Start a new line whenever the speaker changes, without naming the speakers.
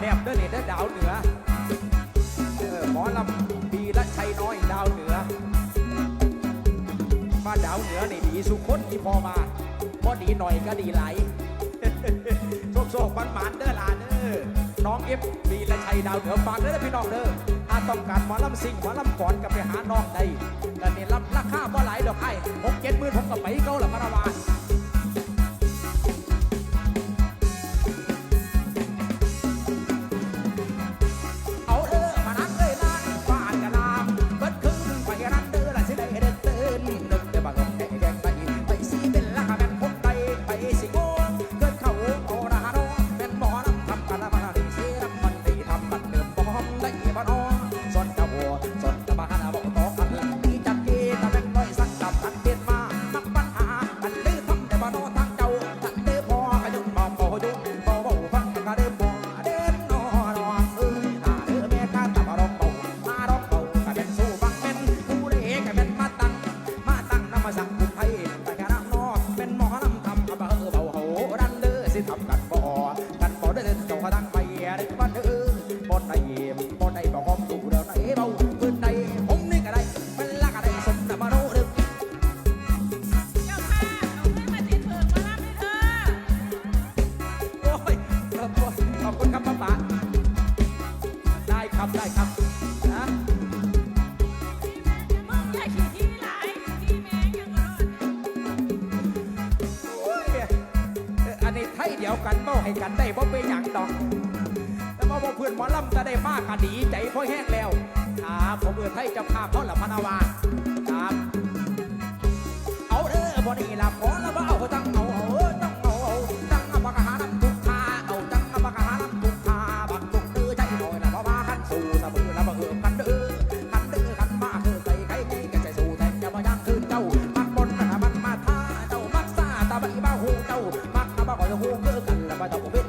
แลบเด้อนี่เด้อดาวเหนือเออหมอลำวีรชัยน้อยดาวเหนือ มาดาวเหนือนี่ดีสุขคนที่พอมาพอดีหน่อยก็ดีหลายโชคโชคมันหมานเด้อหลานเด้อน้องเอฟมีละชัยดาวเหนือฝากเด้อพี่น้องเด้อถ้าต้องการหมอลำซิงหมอลำก่อนก็ไปหาน้องได้แต่นี่รับราคาบ่หลายดอกไอ้หกเจ็ดหมื่นผมก็ไปเก้าละมาราวาน ได้เดินเจ้าตั้งไปได้บ้านเด้อบ่ได้บ่ได้บ่หอมดูเด้อไหนเบาพื้นใดผมนี่ก็ได้เป็นลัก็ได้สมนะบ่รู้เด้อ
เจ้าค่ะเอาขึ้นมาติดเถิดมารับให้เธอ
โอ้ยขออขอบคุณครับป้าป๋าได้ครับได้ครับ
ดี
ยวกันบ่ให้กันได้บ่เป็นหยังดอก แต่ว่าบ่เพื่อนหมอลำจะได้มากก็ดีใจพอแห้งแล้วครับผมเอือไทยจะพาพเขาละพนาวาครับ เอาเด้อบ่นี่ละขอละบ่เอาจัง นนะมันมาท่าเ